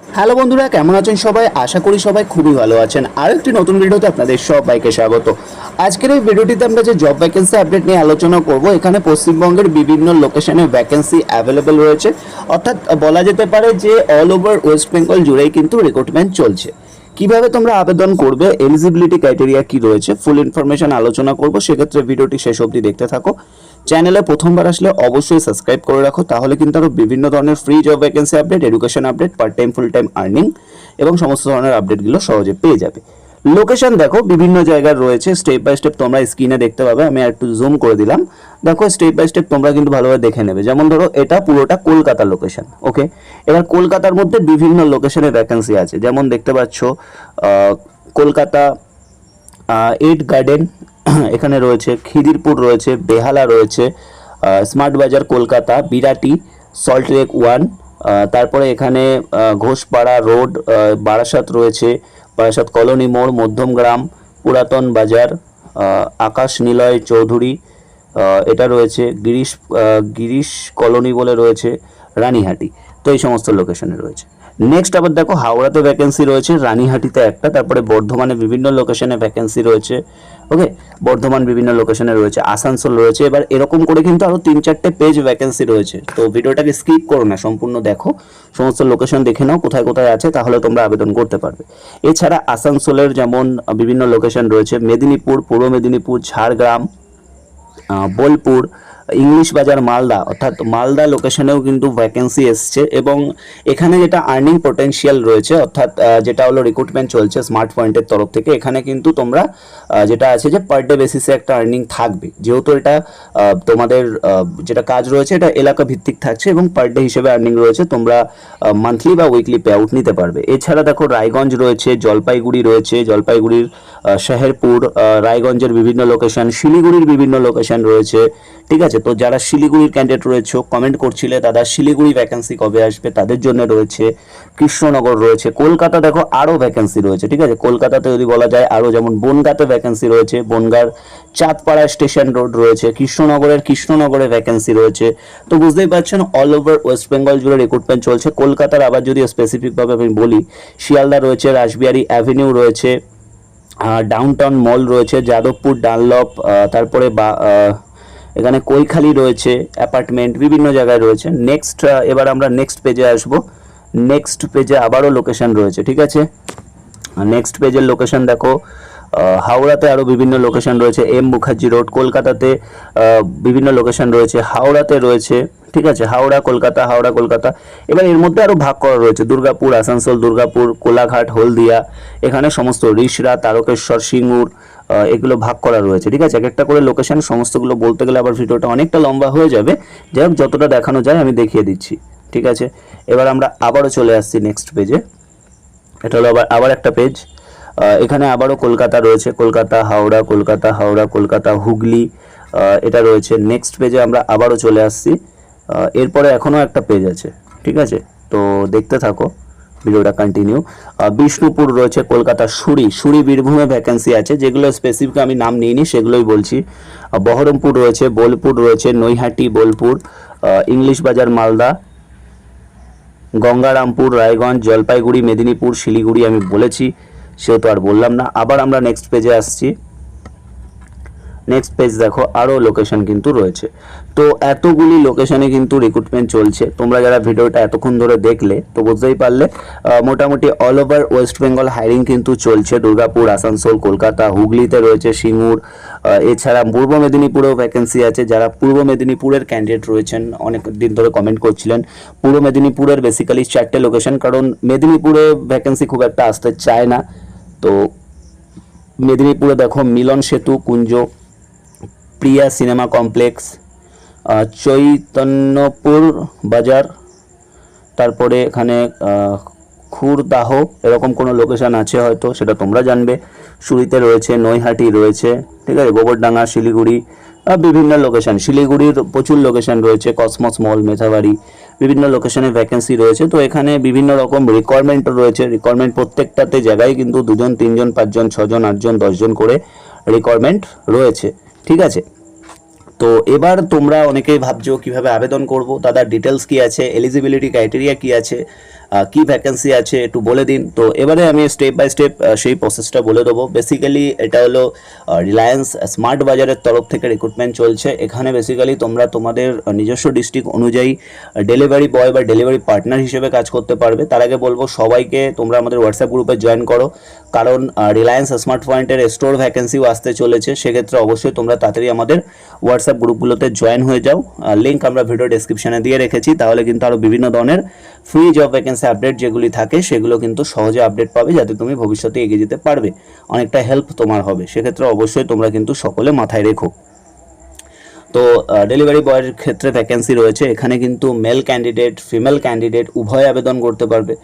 Hello বন্ধুরা, কেমন আছেন সবাই? আশা করি সবাই খুবই ভালো আছেন। আর একটি নতুন ভিডিওতে আপনাদের সবাইকে স্বাগত। আজকের এই ভিডিওটিতে আমরা যে জব ভ্যাকেন্সি আপডেট নিয়ে আলোচনা করব, এখানে পশ্চিমবঙ্গের বিভিন্ন লোকেশনে ভ্যাকেন্সি অ্যাভেলেবেল রয়েছে। অর্থাৎ বলা যেতে পারে যে অল ওভার ওয়েস্ট বেঙ্গল জুড়েই কিন্তু রিক্রুটমেন্ট চলছে। কীভাবে তোমরা আবেদন করবে এলিজিবিলিটি ক্রাইটেরিয়া কি রয়েছে ফুল ইনফরমেশন আলোচনা করব, সেক্ষেত্রে ভিডিওটি শেষ অবধি দেখতে থাকো। চ্যানেলে প্রথমবার আসলে অবশ্যই সাবস্ক্রাইব করে রাখো, তাহলে কিন্তু আরও বিভিন্ন ধরনের free job vacancy update education update part time full time earning এবং সমস্ত ধরনের আপডেটগুলো সহজে পেয়ে যাবে। লোকেশন দেখো, বিভিন্ন জায়গায় রয়েছে স্টেপ বাই স্টেপ তোমরা স্ক্রিনে দেখতে পাবে, আমি একটু জুম করে দিলাম। দেখো স্টেপ বাই স্টেপ তোমরা কিন্তু ভালোভাবে দেখে নেবে। যেমন ধরো, এটা পুরোটা কলকাতার লোকেশন ওকে এবার কলকাতার মধ্যে বিভিন্ন লোকেশনে ভ্যাকেন্সি আছে। যেমন দেখতে পাচ্ছ কলকাতা এইট গার্ডেন এখানে রয়েছে, খিদিরপুর রয়েছে, বেহালা রয়েছে Smart Bazaar Kolkata, Birati Salt Lake one তারপরে এখানে ঘোষপাড়া রোড বারাসাত রয়েছে বারাসাত কলোনি মোড় মধ্যমগ্রাম পুরাতন বাজার আকাশ নিলয় চৌধুরী এটা রয়েছে, গিরিশ গিরিশ কলোনি বলে রয়েছে রানীহাটি। তো এই সমস্ত লোকেশনে রয়েছে। নেক্সট আবার দেখো, হাওড়াতে ভ্যাকেন্সি রয়েছে, রানীহাটিতে একটা, তারপরে বর্ধমানে বিভিন্ন লোকেশনে ভ্যাকেন্সি রয়েছে ওকে বর্ধমান বিভিন্ন লোকেশনে রয়েছে, আসানসোল রয়েছে, এবার এরকম করে কিন্তু আরও তিন চারটে পেজ ভ্যাকেন্সি রয়েছে। তো ভিডিওটাকে স্কিপ করো না, সম্পূর্ণ দেখো, সমস্ত লোকেশন দেখে নাও, কোথায় কোথায় আছে, তাহলে তোমরা আবেদন করতে পারবে। এছাড়া আসানসোলের যেমন বিভিন্ন লোকেশন রয়েছে, মেদিনীপুর, পূর্ব মেদিনীপুর, ঝাড়গ্রাম বোলপুর ইংলিশ বাজার মালদা, অর্থাৎ মালদা লোকেশনেও কিন্তু ভ্যাকেন্সি এসছে এবং এখানে যেটা আর্নিং পোটেনশিয়াল রয়েছে, অর্থাৎ যেটা হলো রিক্রুটমেন্ট চলছে স্মার্ট পয়েন্টের তরফ থেকে, এখানে কিন্তু তোমরা যেটা আছে যে পার ডে বেসিসে একটা আর্নিং থাকবে। যেহেতু এটা তোমাদের যেটা কাজ রয়েছে এটা এলাকা ভিত্তিক থাকছে এবং পার ডে হিসেবে আর্নিং রয়েছে, তোমরা মান্থলি বা উইকলি পে আউট নিতে পারবে। এছাড়া দেখো রায়গঞ্জ রয়েছে, জলপাইগুড়ি রয়েছে, জলপাইগুড়ির শেহেরপুর রায়গঞ্জের বিভিন্ন লোকেশন শিলিগুড়ির বিভিন্ন লোকেশন রয়েছে, ঠিক আছে? তো যারা শিলিগুড়ির ক্যান্ডিডেট রয়েছে কমেন্ট করছিলে, দাদা শিলিগুড়ি ভ্যাকেন্সি কবে আসবে? তাদের জন্য রয়েছে, কৃষ্ণনগর রয়েছে, কলকাতা দেখো আরও ভ্যাকেন্সি রয়েছে, ঠিক আছে? কলকাতাতে যদি বলা যায় আরও যেমন বনগাঁতে ভ্যাকেন্সি রয়েছে, বনগাঁর চাঁদপাড়া স্টেশন রোড রয়েছে, কৃষ্ণনগরের কৃষ্ণনগরে ভ্যাকেন্সি রয়েছে। তো বুঝতেই পারছেন অল ওভার ওয়েস্ট বেঙ্গল জুড়ে রিক্রুটমেন্ট চলছে। কলকাতার আবার যদি স্পেসিফিকভাবে আমি বলি, শিয়ালদা রয়েছে, রাসবিহারি অ্যাভিনিউ রয়েছে ডাউনটাউন মল রয়েছে, যাদবপুর, ডানলপ তারপরে বা এখানে কৈখালি রয়েছে অ্যাপার্টমেন্ট বিভিন্ন জায়গায় রয়েছে। নেক্সট এবার আমরা নেক্সট পেজে আসব। নেক্সট পেজে আবারও লোকেশন রয়েছে, ঠিক আছে? নেক্সট পেজের লোকেশন দেখো হাওড়াতে আরও বিভিন্ন লোকেশন রয়েছে। এম মুখার্জি রোড কলকাতাতে বিভিন্ন লোকেশন রয়েছে। হাওড়াতে রয়েছে, ঠিক আছে? হাওড়া, কলকাতা হাওড়া, কলকাতা। এবার এর মধ্যে আরও ভাগ করা রয়েছে। দুর্গাপুর, আসানসোল, দুর্গাপুর, কোলাঘাট, হলদিয়া, এখানে সমস্ত রিসরা, তারকেশ্বর, সিঙ্গুর এগুলো ভাগ করা রয়েছে, ঠিক আছে? এক একটা করে লোকেশন সমস্তগুলো বলতে গেলে আবার ভিডিওটা অনেকটা লম্বা হয়ে যাবে। যাই হোক, যতটা দেখানো যায় আমি দেখিয়ে দিচ্ছি, ঠিক আছে? এবার আমরা আবারও চলে আসছি নেক্সট পেজে এটা হলো আবার আবার একটা পেজ এখানে আবারও কলকাতা রয়েছে, কলকাতা, হাওড়া কলকাতা হাওড়া, কলকাতা, হুগলি এটা রয়েছে। নেক্সট পেজে আমরা আবারও চলে আসছি। এরপরে এখনও একটা পেজ আছে, ঠিক আছে? তো দেখতে থাকো। ভিডিওটা কন্টিনিউ বিষ্ণুপুর রয়েছে কলকাতা সুরি। সুরি বীরভূমে ভ্যাকেন্সি আছে, যেগুলো স্পেসিফিক আমি নাম নিইনি, সেগুলোই বলছি। বহরমপুর রয়েছে, বোলপুর রয়েছে, নৈহাটি, বোলপুর ইংলিশ বাজার, মালদা, গঙ্গারামপুর, রায়গঞ্জ, জলপাইগুড়ি, মেদিনীপুর, শিলিগুড়ি আমি বলেছি, সেহেতু আর বললাম না। আবার আমরা নেক্সট পেজে আসছি। নেক্সট পেজ দেখো আরও লোকেশন কিন্তু রয়েছে। তো এতগুলি লোকেশনে কিন্তু রিক্রুটমেন্ট চলছে। তোমরা যারা ভিডিওটা এতক্ষণ ধরে দেখলে, তো বুঝতেই পারলে মোটামুটি all over West Bengal hiring কিন্তু চলছে। দুর্গাপুর, আসানসোল, কলকাতা, হুগলিতে রয়েছে সিঙ্গুর এছাড়া পূর্ব মেদিনীপুরেও ভ্যাকেন্সি আছে। যারা পূর্ব মেদিনীপুরের ক্যান্ডিডেট রয়েছেন, অনেক দিন ধরে কমেন্ট করছিলেন, পূর্ব মেদিনীপুরের বেসিক্যালি চারটে লোকেশন কারণ মেদিনীপুরে ভ্যাকেন্সি খুব একটা আসতে চায় না। তো মেদিনীপুরে দেখো, মিলন সেতু, কুঞ্জ প্রিয়া সিনেমা কমপ্লেক্স চৈতন্যপুর বাজার, তারপরে এখানে খুরদাহ, এরকম কোনো লোকেশন আছে হয়তো, সেটা তোমরা জানবে। সুরিতে রয়েছে, নৈহাটি রয়েছে, ঠিক আছে? গোবরডাঙ্গা, শিলিগুড়ি বিভিন্ন লোকেশন শিলিগুড়ির প্রচুর লোকেশন রয়েছে কসমস মল মেথাবাড়ি বিভিন্ন লোকেশনে ভ্যাকেন্সি রয়েছে। তো এখানে বিভিন্ন রকম রিকোয়ারমেন্ট রয়েছে। রিকোয়ারমেন্ট প্রত্যেকটাতে জায়গায় কিন্তু দুজন, তিনজন, পাঁচজন, ছজন, আটজন, দশজন করে রিকোয়ারমেন্ট রয়েছে, ঠিক আছে? তো এবার তোমরা অনেকেই ভাবছ কীভাবে আবেদন করব দাদা ডিটেলস কি আছে এলিজিবিলিটি ক্রাইটেরিয়া কি আছে কি ভ্যাকেন্সি আছে, একটু বলে দিন। তো এবারে আমি স্টেপ বাই স্টেপ সেই প্রসেসটা বলে দেবো। বেসিক্যালি এটা হলো রিলায়েন্স স্মার্ট বাজারের তরফ থেকে রিক্রুটমেন্ট চলছে। এখানে বেসিক্যালি তোমরা তোমাদের নিজস্ব ডিস্ট্রিক্ট অনুযায়ী ডেলিভারি বয় বা ডেলিভারি পার্টনার হিসেবে কাজ করতে পারবে। তার আগে বলব, সবাইকে তোমরা আমাদের হোয়াটসঅ্যাপ গ্রুপে জয়েন করো। কারণ রিলায়েন্স স্মার্ট পয়েন্টের স্টোর ভ্যাকেন্সিও আসতে চলেছে। সেক্ষেত্রে অবশ্যই তোমরা তাড়াতাড়ি আমাদের হোয়াটসঅ্যাপ গ্রুপগুলোতে জয়েন হয়ে যাও। লিঙ্ক আমরা ভিডিও ডেসক্রিপশনে দিয়ে রেখেছি। তাহলে কিন্তু আরও বিভিন্ন ধরনের ফ্রি জব ভ্যাকেন্সি আপডেট যেগুলি থাকে, সেগুলো কিন্তু সহজে আপডেট পাবে যাতে তুমি ভবিষ্যতে এগিয়ে যেতে পারবে। অনেকটা হেল্প তোমার হবে। সেক্ষেত্রে অবশ্যই তোমরা কিন্তু সকলে মাথায় রেখো। তো ডেলিভারি বয়ের ক্ষেত্রে ভ্যাকেন্সি রয়েছে। এখানে কিন্তু মেল ক্যান্ডিডেট ফিমেল ক্যান্ডিডেট উভয় আবেদন করতে পারবে।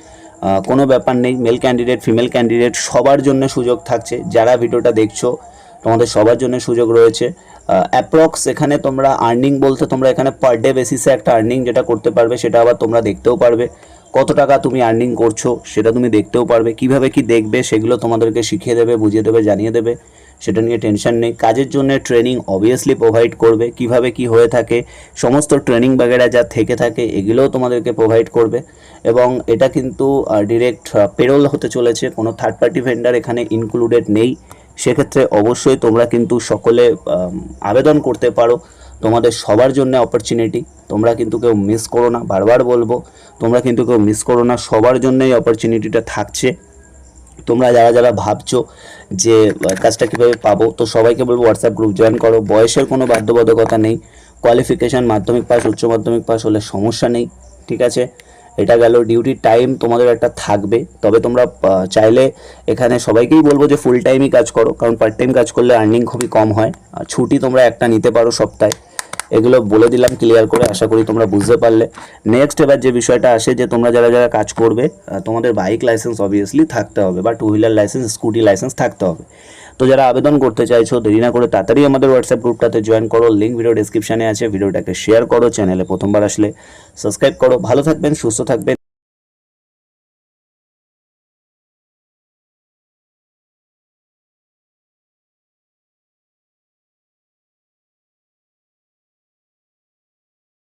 কোনো ব্যাপার নেই। মেল ক্যান্ডিডেট ফিমেল ক্যান্ডিডেট সবার জন্য সুযোগ থাকছে। যারা ভিডিওটা দেখছ, তোমাদের সবার জন্য সুযোগ রয়েছে। অ্যাপ্রক্স এখানে তোমরা আর্নিং বলতে তোমরা এখানে পার ডে বেসিসে একটা আর্নিং যেটা করতে পারবে, সেটা আবার তোমরা দেখতেও পারবে। কত টাকা তুমি আর্নিং করছ সেটা তুমি দেখতেও পারবে। কীভাবে কি দেখবে সেগুলো তোমাদেরকে শিখিয়ে দেবে, বুঝিয়ে দেবে, জানিয়ে দেবে, সেটা নিয়ে টেনশন নেই। কাজের জন্য ট্রেনিং অবভিয়াসলি প্রোভাইড করবে। কীভাবে কি হয়ে থাকে, সমস্ত ট্রেনিং বাগেরা যা থেকে থাকে এগুলোও তোমাদেরকে প্রোভাইড করবে। এবং এটা কিন্তু ডিরেক্ট পেরোল হতে চলেছে। কোনো থার্ড পার্টি ভেন্ডার এখানে ইনক্লুডেড নেই। সেক্ষেত্রে অবশ্যই তোমরা কিন্তু সকলে আবেদন করতে পারো। তোমাদের সবার জন্য অপরচুনিটি তোমরা কিন্তু কেউ মিস করো না। বারবার বলব, তোমরা কিন্তু কেউ মিস করো না। সবার জন্যই অপরচুনিটিটা থাকছে। তোমরা যারা যারা ভাবছ যে কাজটা কীভাবে পাবো, তো সবাইকে বলব হোয়াটসঅ্যাপ গ্রুপ জয়েন করো। বয়সের কোনো বাধ্যবাধকতা নেই। কোয়ালিফিকেশান মাধ্যমিক পাস উচ্চ মাধ্যমিক পাস হলে সমস্যা নেই, ঠিক আছে? এটা গেল ডিউটি টাইম তোমাদের একটা থাকবে। তবে তোমরা চাইলে এখানে সবাইকেই বলব যে ফুল টাইমই কাজ করো। কারণ পার্ট টাইম কাজ করলে আর্নিং খুবই কম হয়। আর ছুটি তোমরা একটা নিতে পারো সপ্তাহে। এগুলো বলে দিলাম ক্লিয়ার করে আশা করি তোমরা বুঝতে পারলে। নেক্সট এবার যে বিষয়টা আসে যে তোমরা যারা যারা কাজ করবে তোমাদের বাইক লাইসেন্স অবভিয়াসলি থাকতে হবে বা two wheeler licence scooty licence থাকতে হবে। তো যারা আবেদন করতে চাইছো, দেরি না করে তাড়াতাড়ি আমাদের হোয়াটসঅ্যাপ গ্রুপটাতে জয়েন করো লিঙ্ক ভিডিও ডিসক্রিপশানে আছে, ভিডিওটাকে শেয়ার করো চ্যানেলে প্রথমবার আসলে সাবস্ক্রাইব করো। ভালো থাকবেন, সুস্থ থাকবেন।